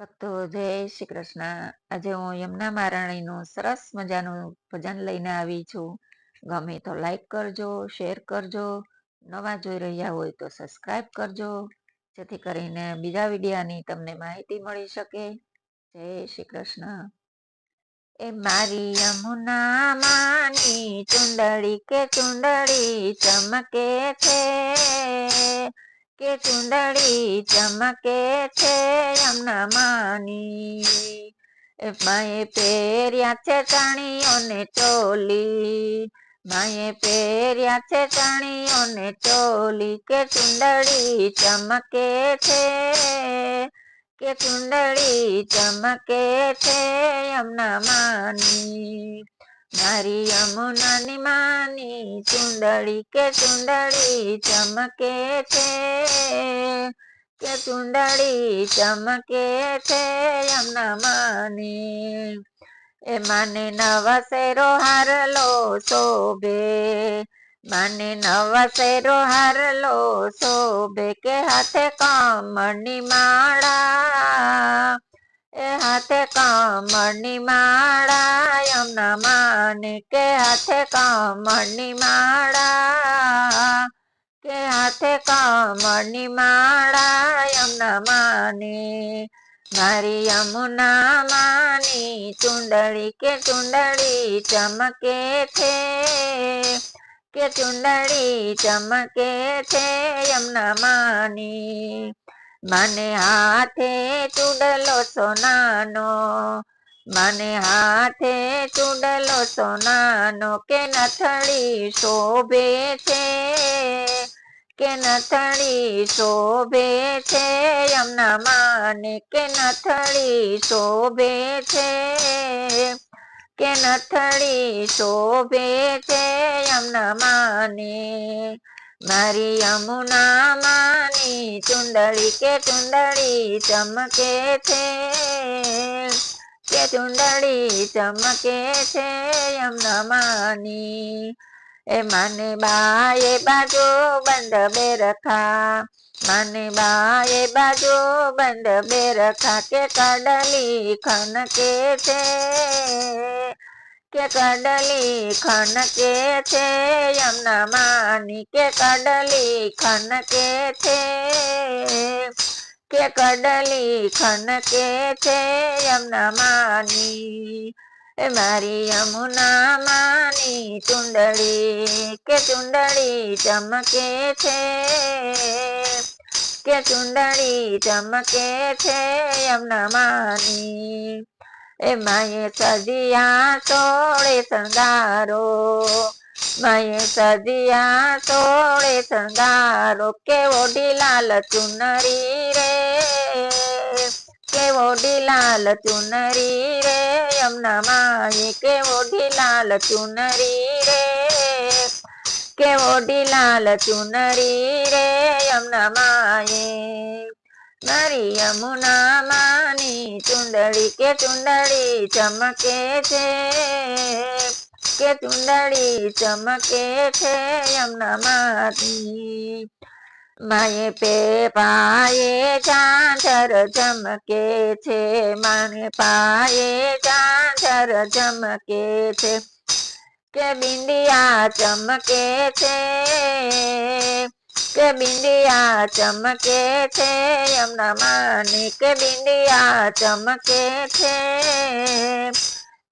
ભક્તો જય શ્રી કૃષ્ણ. આજે હું યમુના મહારાણીનું સરસ મજાનું ભજન લઈને આવી છું. ગમે તો લાઈક કરજો શેર કરજો, નવા જોઈ રહ્યા હોય તો સબસ્ક્રાઈબ કરજો, જેથી કરીને બીજા વિડીયાની તમને માહિતી મળી શકે. જય શ્રી કૃષ્ણ. એ મારી યમુના માની ચુંદડી કે ચુંદડી ચમકે છે. કે ચુંદડી ચમકે છે યમના માની માએ પહેર્યા છે ચાણીઓને ચોલી. માએ પહેર્યા છે ચાણીઓને ચોલી. કે ચુંદડી ચમકે છે? કે ચુંદડી ચમકે છે યમના માની મારી યમુનાની માની ચુંદડી કે ચુંદડી ચમકે છે? કે ચુંદડી ચમકે છે યમના માની? એ માને નવા શેરો હારલો શોભે, માને નવા શેરો હારલો શોભે, કે હાથે કમળની માળા હાથે કમળની માળા યમના માને કે હાથે કમળની માળા, કે હાથે કમળની માળા યમુના માને મારી યમુના માની ચુંદડી કે ચુંદડી ચમકે છે, કે ચુંદડી ચમકે છે યમુના માની મને હાથે ચૂડલો સોનાનો, મને હાથે ચૂડલો સોનાનો કે નથળી શોભે છે, કે નથળી શોભે છે યમના માને કે નથળી શોભે છે, કે નથળી શોભે છે યમના માને મારી યમુના માની ચુંદડી કે ચુંદડી ચમકે છે? કે ચુંદડી ચમકે છે યમુના માની એ માને બાએ બાજુ બંધ બે રખા માને બાએ બાજુ બંધ બે રખા કે કડલી ખનકે છે? કે કડલી ખનકે છે યમના માની કે કડલી ખનકે છે. કે કડલી ખનકે છે યમના માની મારી યમુના માની ચુંદડી, કે ચુંદડી ચમકે છે. કે ચુંદડી ચમકે છે યમના માની એ માએ સદિયા તોડે શણગારો માએ સદિયા તોડે શણગારો, કેવો ડીલાલ ચુનરી રે, કેવો ડીલાલ ચુનરી રે યમના માએ કેવો ડીલાલ ચુનરી રે, કેવો ડીલાલ ચુનરી રે યમના માએ મારી યમુના માની ચુંદડી કે ચુંદડી ચમકે છે? કે ચુંદડી ચમકે છે યમુના માતી માએ પે પાયે ચાંચર ચમકે છે. માને પાયે ચાંચર ચમકે છે. કે બિંદિયા ચમકે છે? કે બિંદિયા ચમકે છે યમુના માની કે બિંડિયા ચમકે છે?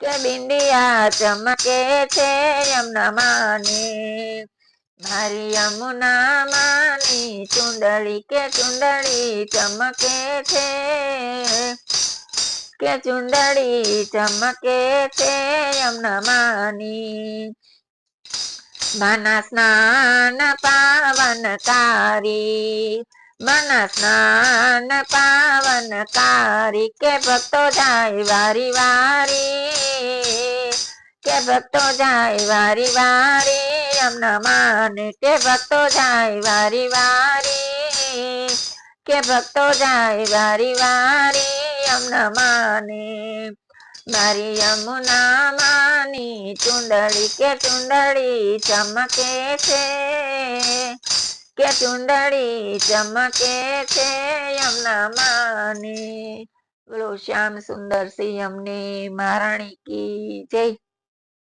કે બિંડિયા ચમકે છે? યમુના માની મારી યમુના માની ચુંદડી કે ચુંદડી ચમકે છે? કે ચુંદડી ચમકે છે? યમુના માની માના સ્નાન પાવનકારી સ્નાન પાવનકારી કે ભક્તો જાય વારી વારી. કે ભક્તો જાય વારી વારી યમના માન કે ભક્તો જાય વારી વારી, કે ભક્તો જાય વારી વારી યમના માને મારી યમુના માની ચુંદડી કે ચુંદડી ચમકે છે. કે ચુંડળી ચમકે છે યમુના માની. બોલો શ્યામ સુંદર સિંહ અમને મહારાણી કી જય.